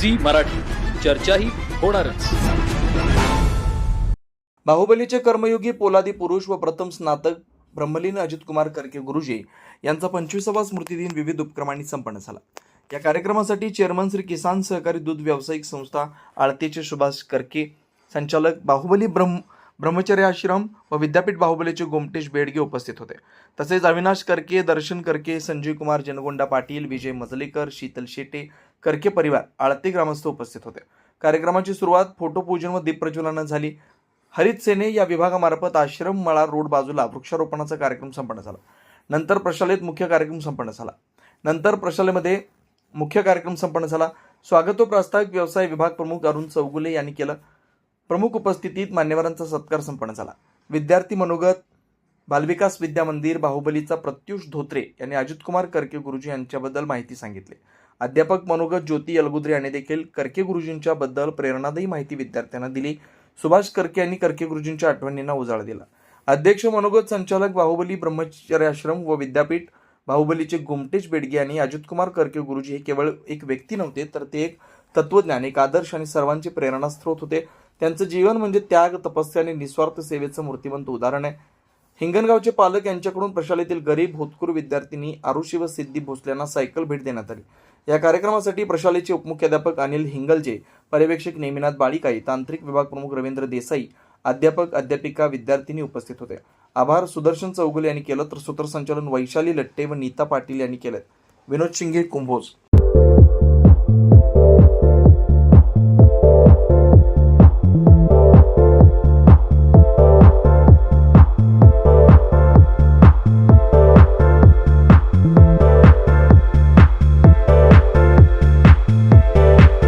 Zee Marathi. चर्चाही होणारच. बाहुबलीचे कर्मयोगी पोलादी पुरुष व प्रथम स्नातक ब्रह्मलीन अजित कुमार करके गुरुजी यांचा पंचवीसावा स्मृतिदिन विविध उपक्रमांनी संपन्न झाला. या कार्यक्रमासाठी चेअरमन श्री किसान सहकारी दूध व्यावसायिक संस्था आळतेचे सुभाष करके संचालक बाहुबली ब्रह्म ब्रह्मचर्य आश्रम व विद्यापीठ बाहुबलीचे गोमटेश बेडगे उपस्थित होते. तसेच अविनाश करके दर्शन करके संजय कुमार जनगोंडा पाटील विजय मजलेकर शीतल शेटे करके परिवार आळते ग्रामस्थ उपस्थित होते. कार्यक्रमाची सुरुवात फोटोपूजन व दीपप्रज्वलनानं झाली. हरित सेने या विभागामार्फत आश्रम मळा रोड बाजूला वृक्षारोपणाचा कार्यक्रम संपन्न झाला. नंतर प्रशालेत मुख्य कार्यक्रम संपन्न झाला. नंतर प्रशालेमध्ये मुख्य कार्यक्रम संपन्न झाला. स्वागतो प्रास्ताविक व्यवसाय विभाग प्रमुख अरुण चौगुले यांनी केलं. प्रमुख उपस्थितीत मान्यवरांचा सत्कार संपन्न झाला. विद्यार्थी मनोगत बालविकास विद्या मंदिर बाहुबलीचा प्रत्युष धोत्रे यांनी अजितकुमार करके गुरुजी यांच्याबद्दल माहिती सांगितली. अध्यापक मनोगत ज्योती यलगुद्रे यांनी देखील करके गुरुजींच्या बद्दल प्रेरणादायी माहिती विद्यार्थ्यांना दिली. सुभाष करके यांनी करके गुरुजींच्या आठवणींना उजाळा दिला. अध्यक्ष मनोगत संचालक बाहुबली ब्रह्मचर्य आश्रम व विद्यापीठ बाहुबलीचे गुमटेश बेडगे यांनी अजित कुमार करके गुरुजी हे केवळ एक व्यक्ती नव्हते तर ते एक तत्वज्ञान एक आदर्श आणि सर्वांचे प्रेरणास्त्रोत होते. त्यांचं जीवन म्हणजे त्याग तपस्या आणि निस्वार्थ सेवेचं मूर्तिमंत उदाहरण आहे. हिंगणगावचे पालक यांच्याकडून प्रशालेतील गरीब होतकूर विद्यार्थिनी आरुषी व सिद्धी भोसल्यांना सायकल भेट देण्यात आली. या कार्यक्रमासाठी प्रशालेचे उपमुख्याध्यापक अनिल हिंगलजे पर्यवेक्षक नेमिनाथ बाळीकाई तांत्रिक विभाग प्रमुख रवींद्र देसाई अध्यापक अध्यापिका विद्यार्थिनी उपस्थित होते. आभार सुदर्शन चौगुले यांनी केलं तर सूत्रसंचालन वैशाली लट्टे व नीता पाटील यांनी केलं विनोद शिंगे कुंभोज.